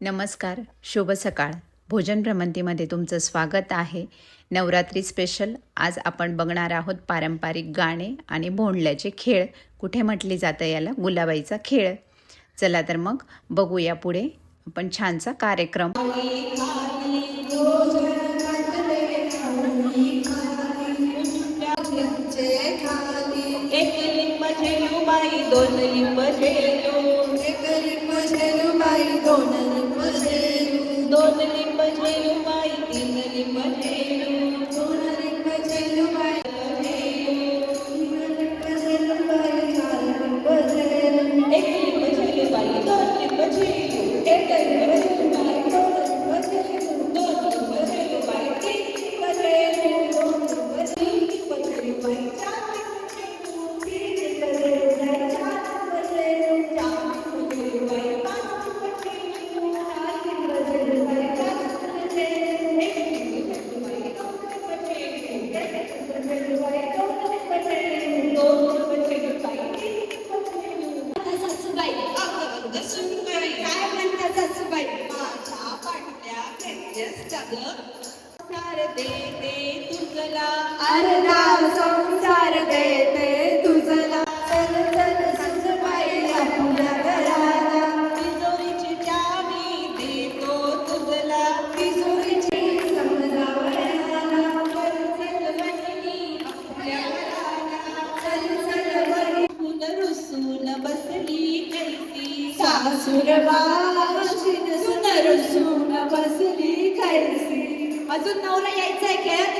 नमस्कार शुभ सकाळ. भोजन भ्रमंतीमध्ये तुमचं स्वागत आहे. नवरात्री स्पेशल आज आपण बघणार आहोत पारंपरिक गाणे आणि भोंडल्याचे खेळ. कुठे म्हटले जातं याला? गुलाबाईचा खेळ. चला तर मग बघूया पुढे. आपण छानसा कार्यक्रम. एक लिंब बाई दोन लिंब सुनबाई काय म्हणतात सासूबाई? माझ्या पाटल्या प्रेमच्या जग. दे तुझला. अरे सासूर बाशीन सुंदर सून बसली कैसी अजून नवरा यायचा आहे खेळ